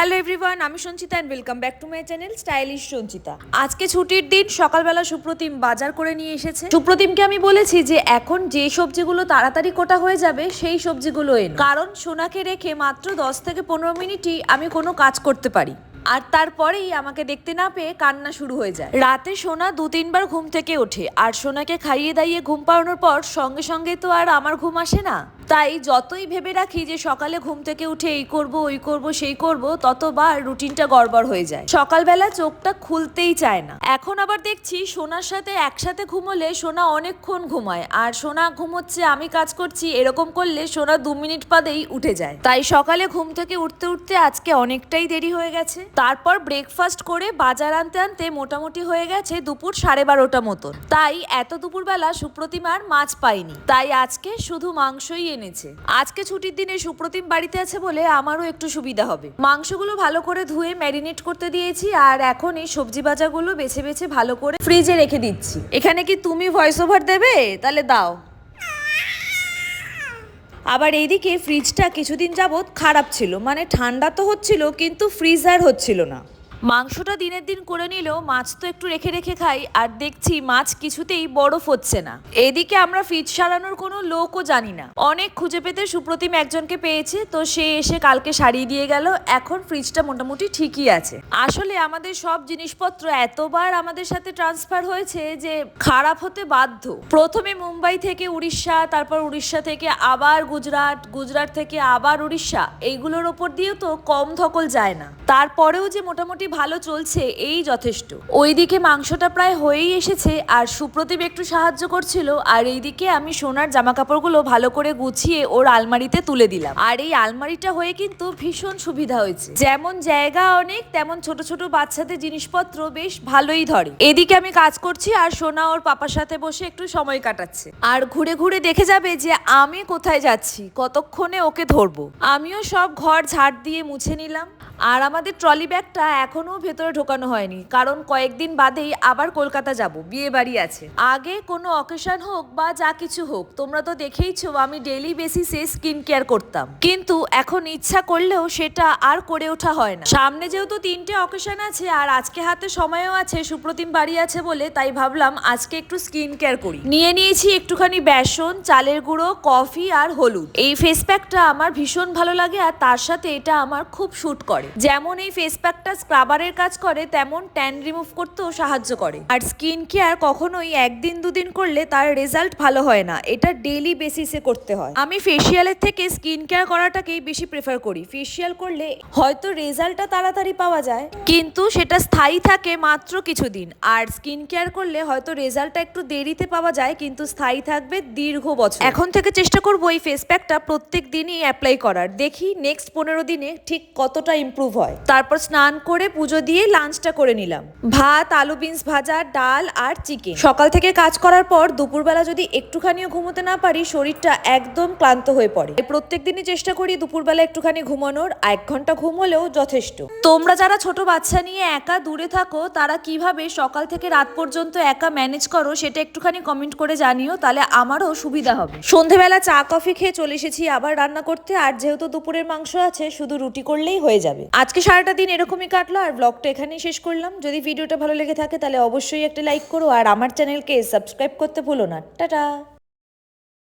Hello everyone আমি Sanchita and welcome back to my channel stylish Sanchita. আজকে ছুটির দিন সকালবেলা সুপ্রতিম বাজার করে নিয়ে এসেছে। সুপ্রতিমকে আমি বলেছি যে এখন যে সবজিগুলো তাড়াতাড়ি কোটা হয়ে যাবে, সেই সবজিগুলো এন। কারণ সোনাকে রেখে মাত্র দশ থেকে পনেরো মিনিটই আমি কোনো কাজ করতে পারি। আর তারপরেই আমাকে দেখতে না পেয়ে কান্না শুরু হয়ে যায়। রাতে সোনা দু তিনবার ঘুম থেকে ওঠে, আর সোনাকে খাইয়ে দাইয়ে ঘুম পাড়ানোর পর সঙ্গে সঙ্গে তো আর আমার ঘুম আসে না। তাই যতই ভেবে রাখি যে সকালে ঘুম থেকে উঠে এই করব, ওই করব, সেই করব, ততবার রুটিনটা গড়বড় হয়ে যায়। সকালবেলা চোখটা খুলতেই চায় না। এখন আবার দেখছি সোনার সাথে একসাথে ঘুমোলে সোনা অনেকক্ষণ ঘুমায়, আর সোনা ঘুমোচ্ছে, আমি কাজ করছি, এরকম করলে সোনা দু মিনিট বাদেই উঠে যায়। তাই সকালে ঘুম থেকে উঠতে উঠতে আজকে অনেকটাই দেরি হয়ে গেছে। তারপর ব্রেকফাস্ট করে বাজার আনতে আনতে মোটামুটি হয়ে গেছে দুপুর সাড়ে বারোটা মতন। তাই এত দুপুরবেলা সুপ্রতিমার মাছ পাইনি। তাই আজকে শুধু মাংসই এনেছে আজকে ছুটির দিনে সুপ্রতিম বাড়িতে আছে বলে আমারও একটু সুবিধা হবে। মাংসগুলো ভালো করে ধুয়ে ম্যারিনেট করতে দিয়েছি আর এখন এই সবজি ভাজাগুলো বেছে বেছে ভালো করে ফ্রিজে রেখে দিচ্ছি। এখানে কি তুমি ভয়েস ওভার দেবে? তাহলে দাও। আবার এইদিকে ফ্রিজটা কিছুদিন যাবৎ খারাপ ছিল। মানে ঠান্ডা তো হচ্ছিল, কিন্তু ফ্রিজার হচ্ছিল না। মাংসটা দিনের দিন করে নিলেও মাছ তো একটু রেখে রেখে খাই, আর দেখছি মাছ কিছুতেই বরফ হচ্ছে না। এদিকে আমরা ফ্রিজ সারানোর কোনো লোকও জানি না। অনেক খুঁজে পেতে সুপ্রতিম একজনকে পেয়েছে, তো সে এসে কালকে সারিয়ে দিয়ে গেল। এখন ফ্রিজটা মোটামুটি ঠিকই আছে। আসলে আমাদের সব জিনিসপত্র এতবার আমাদের সাথে ট্রান্সফার হয়েছে যে খারাপ হতে বাধ্য। প্রথমে মুম্বাই থেকে উড়িষ্যা, তারপর উড়িষ্যা থেকে আবার গুজরাট গুজরাট থেকে আবার উড়িষ্যা, এইগুলোর ওপর দিয়েও তো কম ধকল যায় না। তারপরেও যে মোটামুটি ভালো চলছে, এই যথেষ্ট। ওইদিকে মাংসটা প্রায় হয়েই এসেছে, আর সুপ্রতিভ একটু সাহায্য করছিল, আর এইদিকে আমি সোনার জামা কাপড়গুলো ভালো করে গুছিয়ে ওর আলমারিতে তুলে দিলাম। আর এই আলমারিটা হয়ে কিন্তু ভীষণ সুবিধা হয়েছে। যেমন জায়গা অনেক, তেমন ছোট ছোট বাচ্চাদের জিনিসপত্র বেশ ভালোই ধরে। এদিকে আমি কাজ করছি, আর সোনা ওর পাপার সাথে বসে একটু সময় কাটাচ্ছে। আর ঘুরে ঘুরে দেখে যাবে যে আমি কোথায় যাচ্ছি, কতক্ষণে ওকে ধরবো। আমিও সব ঘর ঝাড় দিয়ে মুছে নিলাম। আর আমাদের ট্রলি ব্যাগটা এখনও ভেতরে ঢোকানো হয়নি, কারণ কয়েকদিন বাদেই আবার কলকাতা যাব, বিয়ে বাড়ি আছে। আগে কোনো অকেশন হোক বা যা কিছু হোক, তোমরা তো দেখেইছো আমি ডেলি বেসিসে স্কিন কেয়ার করতাম। কিন্তু এখন ইচ্ছা করলেও সেটা আর করে ওঠা হয় না। সামনে যেহেতু তিনটে অকেশন আছে আর আজকে হাতে সময়ও আছে, সুপ্রতিম বাড়ি আছে বলে, তাই ভাবলাম আজকে একটু স্কিন কেয়ার করি। নিয়ে নিয়েছি একটুখানি বেসন, চালের গুঁড়ো, কফি আর হলুদ। এই ফেস প্যাকটা আমার ভীষণ ভালো লাগে আর তার সাথে এটা আমার খুব শ্যুট করে। যেমন এই ফেস প্যাকটা স্ক্রাবারের কাজ করে, তেমন ট্যান রিমুভ করতেও সাহায্য করে। আর স্কিন কেয়ার কখনোই একদিন দুদিন করলে তার রেজাল্ট ভালো হয় না। এটা ডেইলি বেসিসে করতে হয়। আমি ফেসিয়ালের থেকে স্কিন কেয়ার করাটাকেই বেশি প্রেফার করি। ফেসিয়াল করলে হয়তো রেজাল্টটা তাড়াতাড়ি পাওয়া যায়, কিন্তু সেটা স্থায়ী থাকে মাত্র কিছুদিন। আর স্কিন কেয়ার করলে হয়তো রেজাল্টটা একটু দেরিতে পাওয়া যায়, কিন্তু স্থায়ী থাকবে দীর্ঘ বছর। এখন থেকে চেষ্টা করব এই ফেস প্যাকটা প্রত্যেক দিনই অ্যাপ্লাই করার। দেখি নেক্সট পনেরো দিনে ঠিক কতটা ইমপ্রুভ হয়। তারপর স্নান করে পুজো দিয়ে লাঞ্চটা করে নিলাম। ভাত, আলু, বিনস ভাজা, ডাল আর চিকেন। সকাল থেকে কাজ করার পর দুপুরবেলা যদি একটুখানিও ঘুমোতে না পারি, শরীরটা একদম ক্লান্ত হয়ে পড়ে। প্রত্যেক দিনই চেষ্টা করি দুপুরবেলা একটুখানি ঘুমানোর এক ঘণ্টা ঘুম হলেও যথেষ্ট। তোমরা যারা ছোট বাচ্চা নিয়ে একা দূরে থাকো, তারা কীভাবে সকাল থেকে রাত পর্যন্ত একা ম্যানেজ করো, সেটা একটুখানি কমেন্ট করে জানিও, তাহলে আমারও সুবিধা হবে। সন্ধেবেলা চা, কফি খেয়ে চলে এসেছি আবার রান্না করতে, আর যেহেতু দুপুরের মাংস আছে, শুধু রুটি করলেই হয়ে যাবে। আজকে সারাটা দিন এরকমই কাটলো, আর ব্লগটা এখানেই শেষ করলাম। যদি ভিডিওটা ভালো লেগে থাকে, তাহলে অবশ্যই একটা লাইক করো, আর আমার চ্যানেলকে সাবস্ক্রাইব করতে ভুলো না। টাটা!